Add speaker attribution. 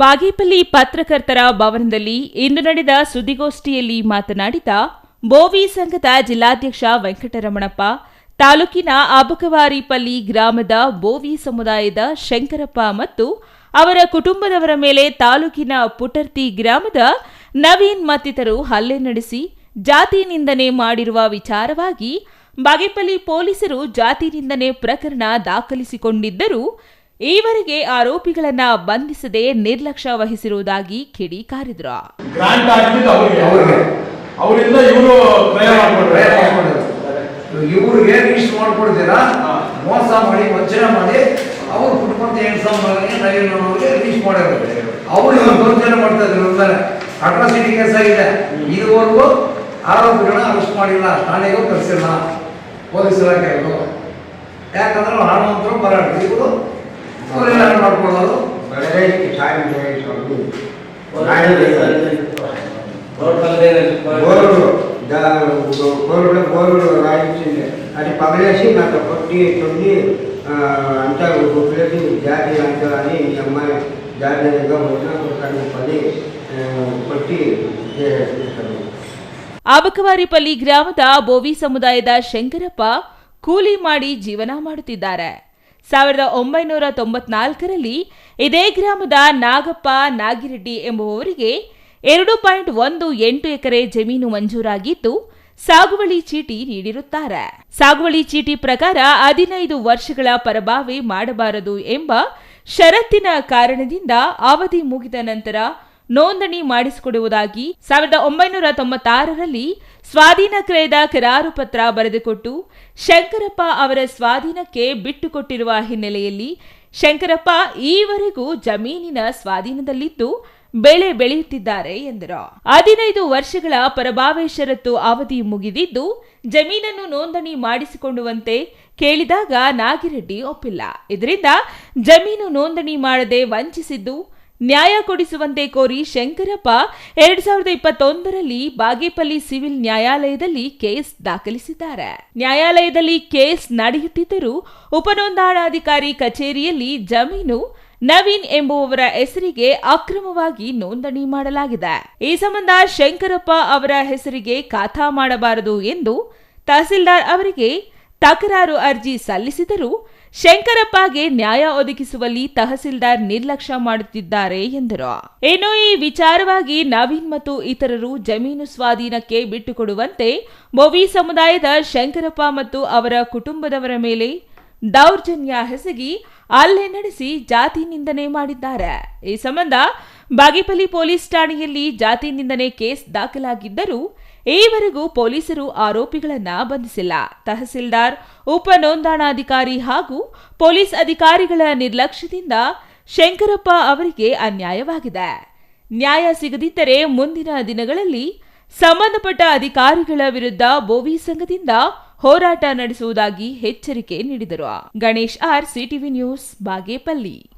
Speaker 1: ಬಾಗೇಪಲ್ಲಿ ಪತ್ರಕರ್ತರ ಭವನದಲ್ಲಿ ಇಂದು ನಡೆದ ಸುದ್ದಿಗೋಷ್ಠಿಯಲ್ಲಿ ಮಾತನಾಡಿದ ಬೋವಿ ಸಂಘದ ಜಿಲ್ಲಾಧ್ಯಕ್ಷ ವೆಂಕಟರಮಣಪ್ಪ, ತಾಲೂಕಿನ ಅಬಕವಾರಿಪಲ್ಲಿ ಗ್ರಾಮದ ಬೋವಿ ಸಮುದಾಯದ ಶಂಕರಪ್ಪ ಮತ್ತು ಅವರ ಕುಟುಂಬದವರ ಮೇಲೆ ತಾಲೂಕಿನ ಪುಟರ್ತಿ ಗ್ರಾಮದ ನವೀನ್ ಮತ್ತಿತರರು ಹಲ್ಲೆ ನಡೆಸಿ ಜಾತಿ ನಿಂದನೆ ಮಾಡಿರುವ ವಿಚಾರವಾಗಿ ಬಾಗೇಪಲ್ಲಿ ಪೊಲೀಸರು ಜಾತಿ ನಿಂದನೆ ಪ್ರಕರಣ ದಾಖಲಿಸಿಕೊಂಡಿದ್ದರೂ ಈವರೆಗೆ ಆರೋಪಿಗಳನ್ನ ಬಂಧಿಸದೆ ನಿರ್ಲಕ್ಷ್ಯ ವಹಿಸಿರುವುದಾಗಿ ಕಿಡಿಕಾರಿದ್ರು
Speaker 2: ಇವ್ರಿಗೆ ರಿಜಿಸ್ಟರ್ ಮಾಡ್ಕೊಡ್ತೀರಾ. ಮೋಸ ಮಾಡಿ ವಂಚನೆ ಮಾಡಿ ಅವ್ರು ಕುಟ್ಕೊಂತ ಹೆಣ್ಸಮ್ಮಗಳಿಗೆ ನವೀನವ್ರಿಗೆ ರಿಜಿಸ್ಟರ್ ಮಾಡಿರೋದು. ಅವ್ರು ಇವಾಗ ವಂಚನೆ ಮಾಡ್ತಾ ಇದ್ರು ಅಂತಾರೆ. ಅಟ್ರಾಸಿಟಿ ಕೇಸ್ ಆಗಿದೆ. ಇದುವರೆಗೂ ಆರೋಪಿಗಳನ್ನ ಅರೆಸ್ಟ್ ಮಾಡಿಲ್ಲ. ಠಾಣೆಗೂ ಕರೆಸಿಲ್ಲ ಪೊಲೀಸ್ ಇಲಾಖೆಗೂ. ಯಾಕಂದ್ರೆ ಅವ್ರು ಹಣವಂತರು ಬರಾಡ್ರಿ ಇವರು
Speaker 3: ನೋಡ್ಕೊಳ್ಳೋದು ಒಳ್ಳೆ ಬೋರ್ಡ್ అది పగలేసి నాకు అంతా జాతి అని అమ్మాయి వచ్చిన
Speaker 1: ಆಬಕವಾರಿಪಲ್ಲಿ ಗ್ರಾಮದ ಬೋವಿ ಸಮುದಾಯದ ಶಂಕರಪ್ಪ ಕೂಲಿ ಮಾಡಿ ಜೀವನ ಮಾಡುತ್ತಿದ್ದಾರೆ. ಸಾವಿರದ ಒಂಬೈನೂರ ತೊಂಬತ್ನಾಲ್ಕರಲ್ಲಿ ಇದೇ ಗ್ರಾಮದ ನಾಗಪ್ಪ ನಾಗಿರೆಡ್ಡಿ ಎಂಬುವವರಿಗೆ ಎರಡು ಪಾಯಿಂಟ್ ಒಂದು ಎಂಟು ಎಕರೆ ಜಮೀನು ಮಂಜೂರಾಗಿದ್ದು, ಸಾಗುವಳಿ ಚೀಟಿ ನೀಡಿರುತ್ತಾರೆ. ಸಾಗುವಳಿ ಚೀಟಿ ಪ್ರಕಾರ ಹದಿನೈದು ವರ್ಷಗಳ ಪರಭಾವಿ ಮಾಡಬಾರದು ಎಂಬ ಷರತ್ತಿನ ಕಾರಣದಿಂದ ಅವಧಿ ಮುಗಿದ ನಂತರ ನೋಂದಣಿ ಮಾಡಿಸಿಕೊಡುವುದಾಗಿ ಸಾವಿರದ ಒಂಬೈನೂರ ತೊಂಬತ್ತಾರರಲ್ಲಿ ಸ್ವಾಧೀನ ಕ್ರಯದ ಕರಾರು ಪತ್ರ ಬರೆದುಕೊಟ್ಟು ಶಂಕರಪ್ಪ ಅವರ ಸ್ವಾಧೀನಕ್ಕೆ ಬಿಟ್ಟುಕೊಟ್ಟಿರುವ ಹಿನ್ನೆಲೆಯಲ್ಲಿ ಶಂಕರಪ್ಪ ಈವರೆಗೂ ಜಮೀನಿನ ಸ್ವಾಧೀನದಲ್ಲಿದ್ದು ಬೆಳೆ ಬೆಳೆಯುತ್ತಿದ್ದಾರೆ ಎಂದರು. ಹದಿನೈದು ವರ್ಷಗಳ ಪರಭಾವೇಶರತ್ತು ಅವಧಿ ಮುಗಿದಿದ್ದು ಜಮೀನನ್ನು ನೋಂದಣಿ ಮಾಡಿಸಿಕೊಳ್ಳುವಂತೆ ಕೇಳಿದಾಗ ನಾಗಿರೆಡ್ಡಿ ಒಪ್ಪಿಲ್ಲ. ಇದರಿಂದ ಜಮೀನು ನೋಂದಣಿ ಮಾಡದೆ ವಂಚಿಸಿದ್ದು ನ್ಯಾಯ ಕೊಡಿಸುವಂತೆ ಕೋರಿ ಶಂಕರಪ್ಪ ಎರಡ್ ಸಾವಿರದ ಇಪ್ಪತ್ತೊಂದರಲ್ಲಿ ಬಾಗೇಪಲ್ಲಿ ಸಿವಿಲ್ ನ್ಯಾಯಾಲಯದಲ್ಲಿ ಕೇಸ್ ದಾಖಲಿಸಿದ್ದಾರೆ. ನ್ಯಾಯಾಲಯದಲ್ಲಿ ಕೇಸ್ ನಡೆಯುತ್ತಿದ್ದರೂ ಉಪನೋಂದಣಾಧಿಕಾರಿ ಕಚೇರಿಯಲ್ಲಿ ಜಮೀನು, ನವೀನ್ ಎಂಬುವವರ ಹೆಸರಿಗೆ ಅಕ್ರಮವಾಗಿ ನೋಂದಣಿ ಮಾಡಲಾಗಿದೆ. ಈ ಸಂಬಂಧ ಶಂಕರಪ್ಪ ಅವರ ಹೆಸರಿಗೆ ಖಾತಾ ಮಾಡಬಾರದು ಎಂದು ತಹಸೀಲ್ದಾರ್ ಅವರಿಗೆ ತಕರಾರು ಅರ್ಜಿ ಸಲ್ಲಿಸಿದರೂ ಶಂಕರಪ್ಪಗೆ ನ್ಯಾಯ ಒದಗಿಸುವಲ್ಲಿ ತಹಸೀಲ್ದಾರ್ ನಿರ್ಲಕ್ಷ್ಯ ಮಾಡುತ್ತಿದ್ದಾರೆ ಎಂದರು. ಇನ್ನು ಈ ವಿಚಾರವಾಗಿ ನವೀನ್ ಮತ್ತು ಇತರರು ಜಮೀನು ಸ್ವಾಧೀನಕ್ಕೆ ಬಿಟ್ಟುಕೊಡುವಂತೆ ಮೊವಿ ಸಮುದಾಯದ ಶಂಕರಪ್ಪ ಮತ್ತು ಅವರ ಕುಟುಂಬದವರ ಮೇಲೆ ದೌರ್ಜನ್ಯ ಹೆಸಗಿ ಹಲ್ಲೆ ನಡೆಸಿ ಜಾತಿ ನಿಂದನೆ ಮಾಡಿದ್ದಾರೆ. ಈ ಸಂಬಂಧ ಬಾಗೇಪಲ್ಲಿ ಪೊಲೀಸ್ ಠಾಣೆಯಲ್ಲಿ ಜಾತಿ ನಿಂದನೆ ಕೇಸ್ ದಾಖಲಾಗಿದ್ದರೂ ಈವರೆಗೂ ಪೊಲೀಸರು ಆರೋಪಿಗಳನ್ನ ಬಂಧಿಸಿಲ್ಲ. ತಹಸೀಲ್ದಾರ್, ಉಪ ನೋಂದಣಾಧಿಕಾರಿ ಹಾಗೂ ಪೊಲೀಸ್ ಅಧಿಕಾರಿಗಳ ನಿರ್ಲಕ್ಷ್ಯದಿಂದ ಶಂಕರಪ್ಪ ಅವರಿಗೆ ಅನ್ಯಾಯವಾಗಿದೆ. ನ್ಯಾಯ ಸಿಗದಿದ್ದರೆ ಮುಂದಿನ ದಿನಗಳಲ್ಲಿ ಸಂಬಂಧಪಟ್ಟ ಅಧಿಕಾರಿಗಳ ವಿರುದ್ಧ ಬೋವಿ ಸಂಘದಿಂದ ಹೋರಾಟ ನಡೆಸುವುದಾಗಿ ಎಚ್ಚರಿಕೆ ನೀಡಿದರು. Ganesh R CTV news, Bagepalli.